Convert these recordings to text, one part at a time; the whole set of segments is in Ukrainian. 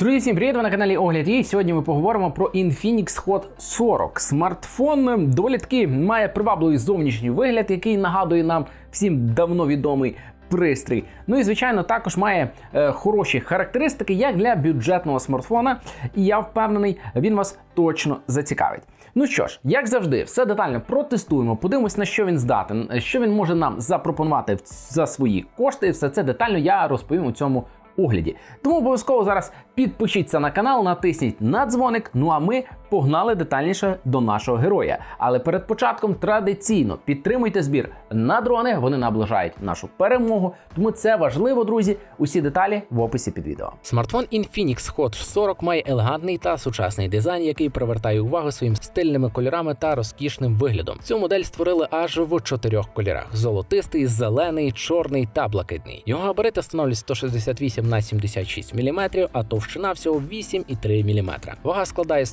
Друзі, всім привіт! Ви на каналі Огляд і сьогодні ми поговоримо про Infinix Hot 40. Смартфон ем, доволі має привабливий зовнішній вигляд, який нагадує нам всім давно відомий пристрій. Ну і звичайно, також має е, хороші характеристики як для бюджетного смартфона. І я впевнений, він вас точно зацікавить. Ну що ж, як завжди, все детально протестуємо, подивимось, на що він здатен, що він може нам запропонувати за свої кошти. Все це детально я розповім у цьому огляді. Тому обов'язково зараз підпишіться на канал, натисніть на дзвоник. Ну а ми погнали детальніше до нашого героя. Але перед початком традиційно підтримуйте збір на дрони. Вони наближають нашу перемогу. Тому це важливо, друзі. Усі деталі в описі під відео. Смартфон Infinix Hot 40 має елегантний та сучасний дизайн, який привертає увагу своїм стильними кольорами та розкішним виглядом. Цю модель створили аж в чотирьох кольорах: золотистий, зелений, чорний та блакитний. Його габарити становлять 168 на 76 мм, а товщина всього 8,3 мм. Вага складає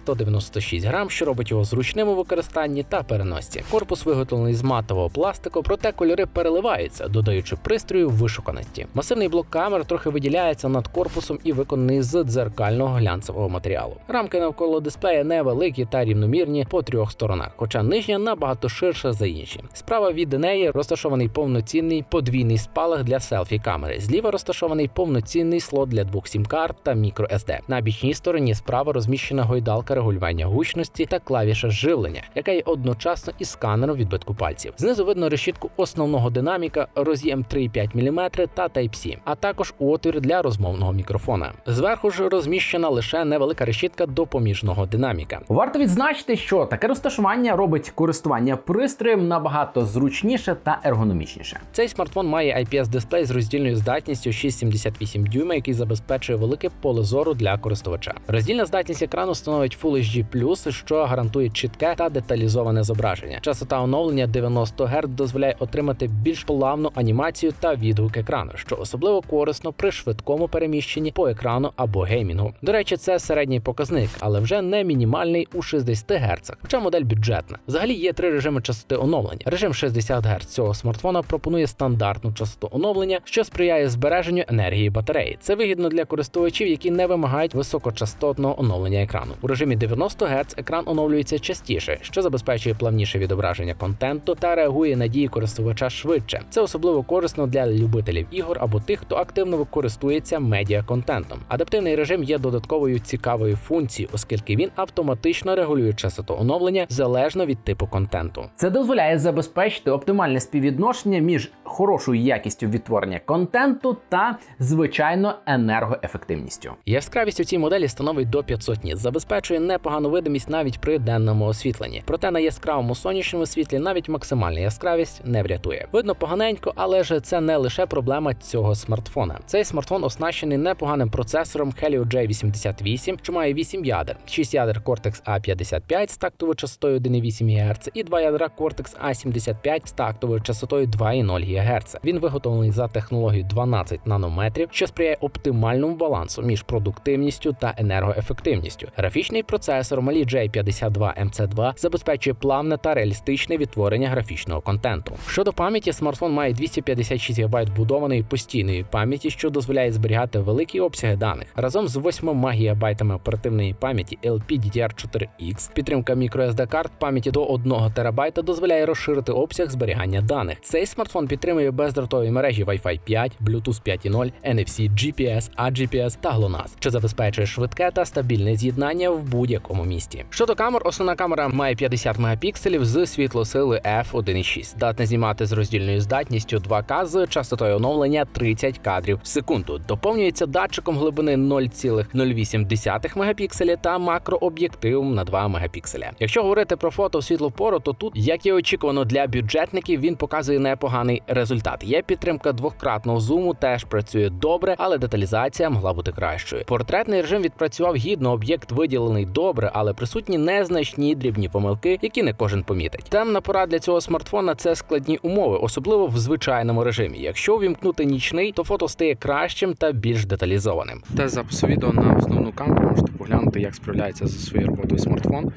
196 грам, що робить його зручним у використанні та переносці. Корпус виготовлений з матового пластику, проте кольори переливаються, додаючи пристрою вишуканості. Масивний блок камер трохи виділяється над корпусом і виконаний з дзеркального глянцевого матеріалу. Рамки навколо дисплея невеликі та рівномірні по трьох сторонах, хоча нижня набагато ширша за інші. Справа від неї розташований повноцінний подвійний спалах для селфі камери. Зліва розташований повноцінний слот для двох сім-карт та microSD. На бічній стороні справа розміщена гойдалка регулювання гучності та клавіша живлення, яка є одночасно із сканером відбитку пальців. Знизу видно решітку основного динаміка, роз'єм 3,5 мм та Type-C, а також отвір для розмовного мікрофона. Зверху ж розміщена лише невелика решітка допоміжного динаміка. Варто відзначити, що таке розташування робить користування пристроєм набагато зручніше та ергономічніше. Цей смартфон має IPS-дисплей з роздільною здатністю 6,78 дюйма, який забезпечує велике поле зору для користувача. Роздільна здатність екрану становить Full HD+, що гарантує чітке та деталізоване зображення. Частота оновлення 90 Гц дозволяє отримати більш плавну анімацію та відгук екрану, що особливо корисно при швидкому переміщенні по екрану або геймінгу. До речі, це середній показник, але вже не мінімальний у 60 Гц, хоча модель бюджетна. Взагалі є три режими частоти оновлення. Режим 60 Гц цього смартфона пропонує стандартну частоту оновлення, що сприяє збереженню енергії батареї. Це вигідно для користувачів, які не вимагають високочастотного оновлення екрану. У режимі 90 Гц екран оновлюється частіше, що забезпечує плавніше відображення контенту та реагує на дії користувача швидше. Це особливо корисно для любителів ігор або тих, хто активно користується медіа-контентом. Адаптивний режим є додатковою цікавою функцією, оскільки він автоматично регулює частоту оновлення залежно від типу контенту. Це дозволяє забезпечити оптимальне співвідношення між хорошою якістю відтворення контенту та звичайно енергоефективністю. Яскравість у цій моделі становить до 500 ніт, забезпечує непогану видимість навіть при денному освітленні. Проте на яскравому сонячному світлі навіть максимальна яскравість не врятує. Видно поганенько, але ж це не лише проблема цього смартфона. Цей смартфон оснащений непоганим процесором Helio J88, що має 8 ядер, 6 ядер Cortex A55 з тактовою частотою 1,8 ГГц і 2 ядра Cortex A75 з тактовою частотою 2,0 ГГц. Він виготовлений за технологією 12 нанометрів, що сприяє оптимальному балансу між продуктивністю та енергоефективністю. Графічний процесор Mali J52 MC2 забезпечує плавне та реалістичне відтворення графічного контенту. Щодо пам'яті, смартфон має 256 ГБ вбудованої постійної пам'яті, що дозволяє зберігати великі обсяги даних. Разом з 8 ГБ оперативної пам'яті LPDDR4X, підтримка microSD карт пам'яті до 1 ТБ дозволяє розширити обсяг зберігання даних. Цей смартфон підтримує бездротові мережі Wi-Fi 5, Bluetooth 5.0, NFC, GPS, AGPS та GLONASS, що забезпечує швидке та стабільне з'єднання в будь-якому місті. Щодо камер, основна камера має 50 мегапікселів з світлосили f1.6, здатна знімати з роздільною здатністю 2К з частотою оновлення 30 кадрів в секунду. Доповнюється датчиком глибини 0,08 мегапікселя та макрооб'єктивом на 2 мегапікселя. Якщо говорити про фото в світлу пору, то тут, як і очікувано для бюджетників, він показує непоганий результат. Є підтримка двократного зуму, теж працює добре, але деталізація могла бути кращою. Портретний режим відпрацював гідно, об'єкт виділений добре, але присутні незначні дрібні помилки, які не кожен помітить. Темна пора для цього смартфона це складні умови, особливо в звичайному режимі. Якщо увімкнути нічний, то фото стає кращим та більш деталізованим. Тест запису відео на основну камеру. Можете поглянути, як справляється зі своєю роботою смартфон.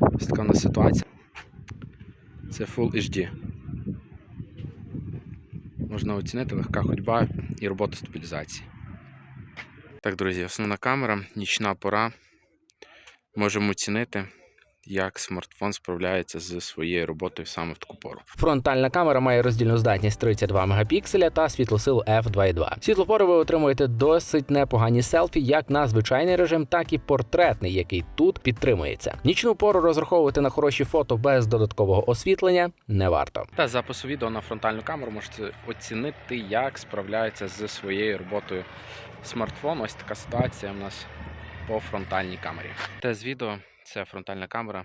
Ось така у нас ситуація. Це Full HD. Можна оцінити легка ходьба і робота стабілізації. Так, друзі, основна камера, нічна пора. Можемо оцінити, як смартфон справляється зі своєю роботою саме в таку пору. Фронтальна камера має роздільну здатність 32 мегапікселя та світлосилу f2.2. Світлопори ви отримуєте досить непогані селфі, як на звичайний режим, так і портретний, який тут підтримується. Нічну пору розраховувати на хороші фото без додаткового освітлення не варто. Та запису відео на фронтальну камеру можете оцінити, як справляється зі своєю роботою смартфон. Ось така ситуація у нас по фронтальній камері. Те з відео це фронтальна камера.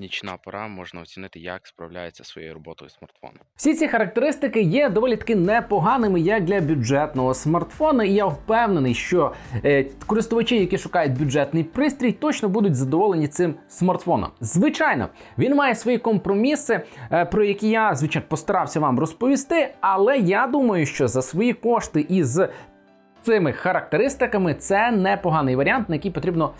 Нічна пора можна оцінити, як справляється своєю роботою смартфон. Всі ці характеристики є доволі таки непоганими як для бюджетного смартфона, і я впевнений, що е, користувачі, які шукають бюджетний пристрій, точно будуть задоволені цим смартфоном. Звичайно, він має свої компроміси, е, про які я звичайно постарався вам розповісти, але я думаю, що за свої кошти і з цими характеристиками це непоганий варіант, на який потрібно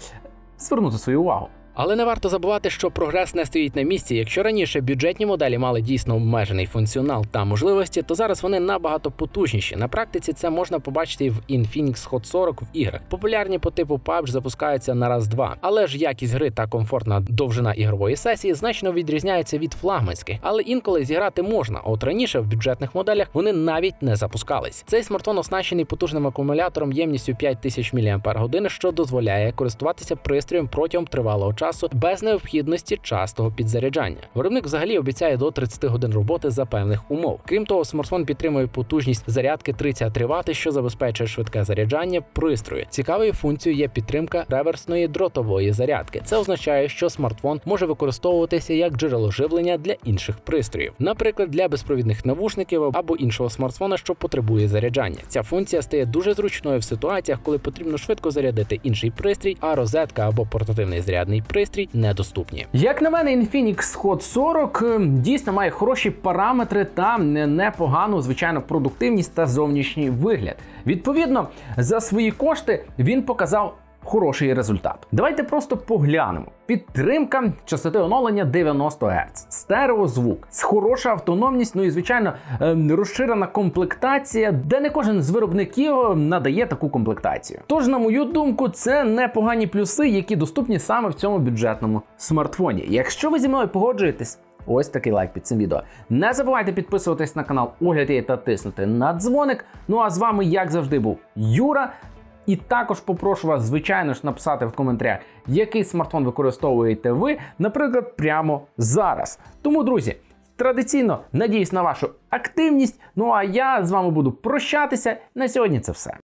звернути свою увагу. Але не варто забувати, що прогрес не стоїть на місці. Якщо раніше бюджетні моделі мали дійсно обмежений функціонал та можливості, то зараз вони набагато потужніші. На практиці це можна побачити в Infinix Hot 40 в іграх. Популярні по типу PUBG запускаються на раз-два, але ж якість гри та комфортна довжина ігрової сесії значно відрізняється від флагманських. Але інколи зіграти можна. От раніше в бюджетних моделях вони навіть не запускались. Цей смартфон оснащений потужним акумулятором ємністю 5000 мАч, що дозволяє користуватися пристроєм протягом тривалого часу без необхідності частого підзаряджання. Виробник взагалі обіцяє до 30 годин роботи за певних умов. Крім того, смартфон підтримує потужність зарядки 33 Вт, що забезпечує швидке заряджання пристрою. Цікавою функцією є підтримка реверсної дротової зарядки. Це означає, що смартфон може використовуватися як джерело живлення для інших пристроїв, наприклад, для безпровідних навушників або іншого смартфона, що потребує заряджання. Ця функція стає дуже зручною в ситуаціях, коли потрібно швидко зарядити інший пристрій, а розетка або портативний зарядний пристрій недоступні. Як на мене, Infinix Hot 40 е, дійсно має хороші параметри та непогану, звичайно, продуктивність та зовнішній вигляд. Відповідно, за свої кошти він показав. Хороший результат. Давайте просто поглянемо. Підтримка частоти оновлення 90 Гц, стереозвук, хороша автономність, ну і звичайно ем, розширена комплектація, де не кожен з виробників надає таку комплектацію. Тож, на мою думку, це непогані плюси, які доступні саме в цьому бюджетному смартфоні. Якщо ви зі мною погоджуєтесь. Ось такий лайк під цим відео. Не забувайте підписуватись на канал Огляд та тиснути на дзвоник. Ну а з вами, як завжди, був Юра. І також попрошу вас, звичайно ж, написати в коментарях, який смартфон використовуєте ви, наприклад, прямо зараз. Тому, друзі, традиційно надіюсь на вашу активність. Ну а я з вами буду прощатися. На сьогодні це все.